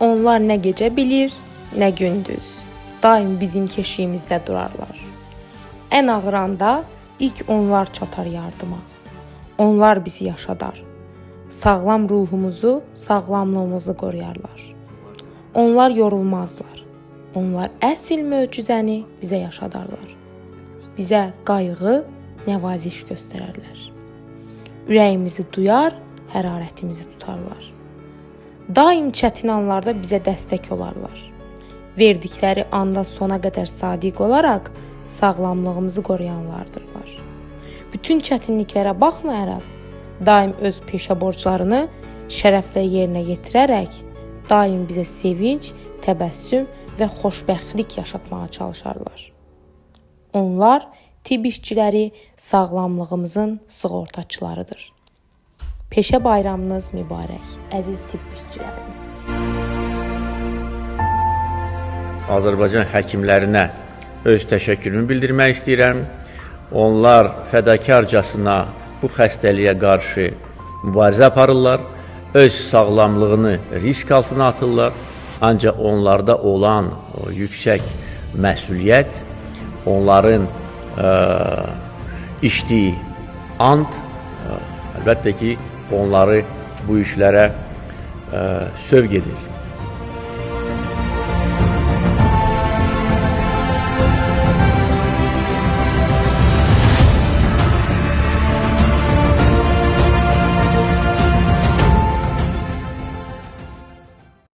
Onlar nə gecə bilir, nə gündüz. Daim bizim keşiyimizdə durarlar. Ən ağır anda ilk onlar çatar yardıma. Onlar bizi yaşadar. Sağlam ruhumuzu, sağlamlığımızı qoruyarlar. Onlar yorulmazlar. Onlar əsl möcüzəni bizə yaşadarlar. Bizə qayğı, nəvaziş göstərərlər. Ürəyimizi duyar, hərarətimizi tutarlar. Daim çətin anlarda bizə dəstək olarlar. Verdikləri anda sona qədər sadiq olaraq sağlamlığımızı qoruyanlardırlar. Bütün çətinliklərə baxmayaraq daim öz peşə borclarını şərəflə yerinə yetirərək daim bizə sevinc, təbəssüm və xoşbəxtlik yaşatmağa çalışarlar. Onlar tibb işçiləri sağlamlığımızın sığortaçılarıdır. Peşə bayramınız mübarək, əziz tibb işçilərimiz. Azərbaycan həkimlərinə öz təşəkkürümü bildirmək istəyirəm. Onlar fədakarcasına bu xəstəliyə qarşı mübarizə aparırlar, öz sağlamlığını risk altına atırlar. Ancaq onlarda olan o yüksək məsuliyyət, onların ə, içdiyi ant ə, əlbəttə ki, onları bu işlərə ə, sövq edir.